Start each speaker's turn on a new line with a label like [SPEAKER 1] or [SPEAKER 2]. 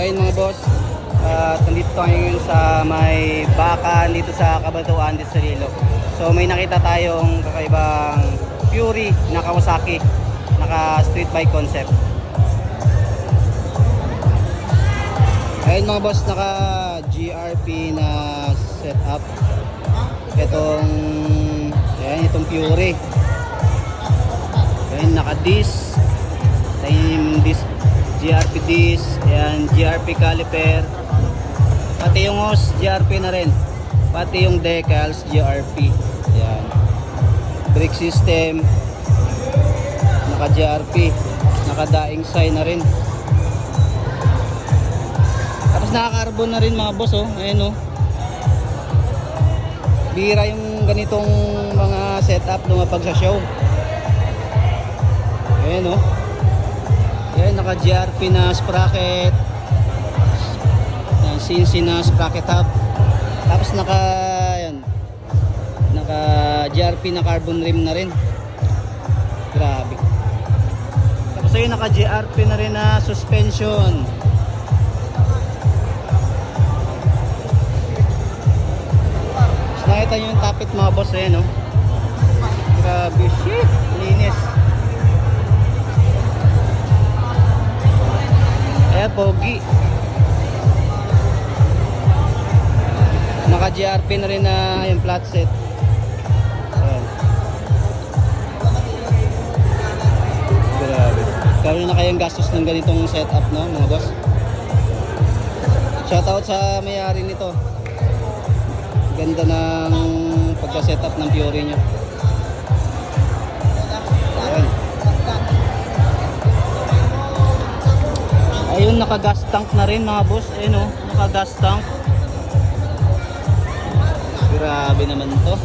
[SPEAKER 1] Ayun mga boss, at nandito tayo ngayon sa may baka dito sa Kabatuan dito sa Lilo. So may nakita tayong kakaibang Fury na Kawasaki, naka street bike concept. Ayun mga boss, naka GRP na setup. Itong, ayan, itong Fury. Ayan, naka disc. Ayan yung disc, GRP disc. Ayan, GRP caliper. Pati yung hose, GRP na rin. Pati yung decals, GRP. Ayan. Brake system. Naka GRP. Naka daing sign na rin. Tapos naka-carbon na rin mga boss oh. Ayan oh. Bira yung ganitong mga setup lumapag sa show. Ayan oh. Ayan, naka GRP na sprocket. Ayan, CNC na sprocket hub. Tapos naka ayan, naka GRP na carbon rim na rin. Grabe. Tapos ayun, naka GRP na rin na suspension. Tapos nakita nyo yung tapit mga boss ayan no. Grabe, Ayan, pogi. Naka GRP na rin na yung flat set. Ayan. Grabe. Kaya na kayang gastos ng ganitong setup no, mga boss. Shoutout sa may-ari nito. Ganda ng pagka-setup ng Fiori nyo. Naka-gas tank na rin mga boss. Ayun oh, naka-gas tank. Grabe naman to.